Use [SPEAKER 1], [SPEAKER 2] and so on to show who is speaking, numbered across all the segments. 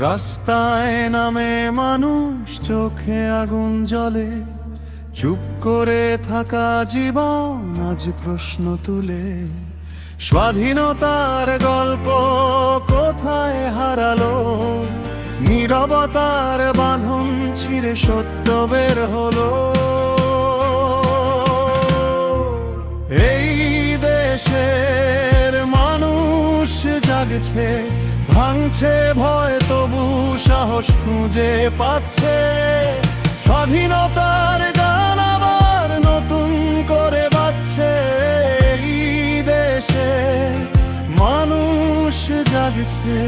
[SPEAKER 1] রাস্তায় নামে মানুষ, চোখে আগুন জ্বলে। চুপ করে থাকা জীবন আজ প্রশ্ন তুলে। স্বাধীনতার গল্প কোথায় হারালো? নীরবতার বাঁধন ছিঁড়ে সত্য বের হলো। এই দেশের মানুষ জাগছে, ভাঙছে ভয় তবু সাহস খুঁজে পাচ্ছে। স্বাধীনতার গান আবার নতুন করে বাজছে এই দেশে। মানুষ জাগছে।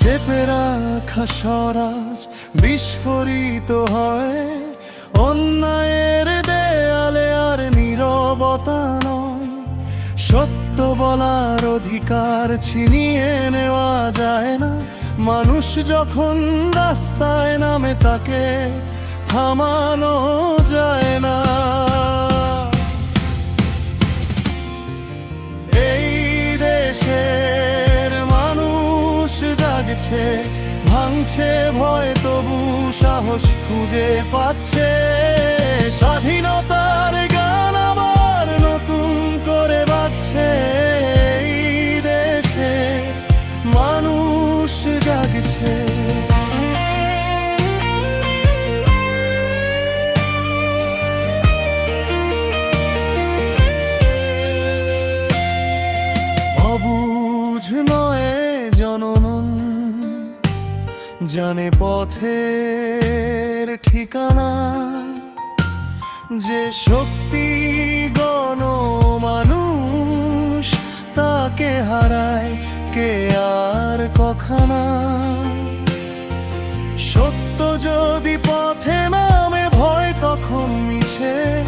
[SPEAKER 1] চেপে রাখা স্বরাজ বিস্ফোরিত হয়। সত্য বলার অধিকার ছিনিয়ে নেওয়া যায় না। মানুষ যখন রাস্তায় নামে তাকে থামানো যায় না। এই দেশের মানুষ জাগছে, ভাঙছে, ভয়, তবু সাহস খুঁজে পাচ্ছে। স্বাধীনতার গান আবার নতুন করে বাজছে। নয় জনমন জানে পথের ঠিকানা। যে শক্তি গণ মানুষ, তাকে হারায় কে আর কখানা। সত্য যদি পথে নামে, ভয় তখন মিছে।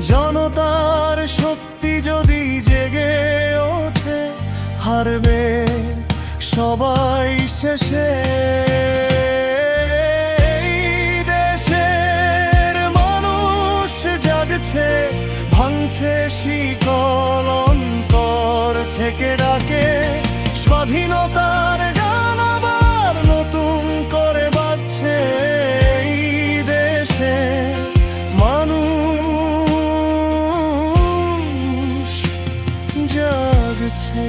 [SPEAKER 1] জনতার শক্তি যদি জেগে ওঠে, হারবে সবাই শেষে দেশের মানুষ জাগছে, ভাঙছে শিকল অন্তর থেকে ডাকে, স্বাধীনতার গান আবার নতুন করে বাজছে এই দেশে। মানুষ জাগছে।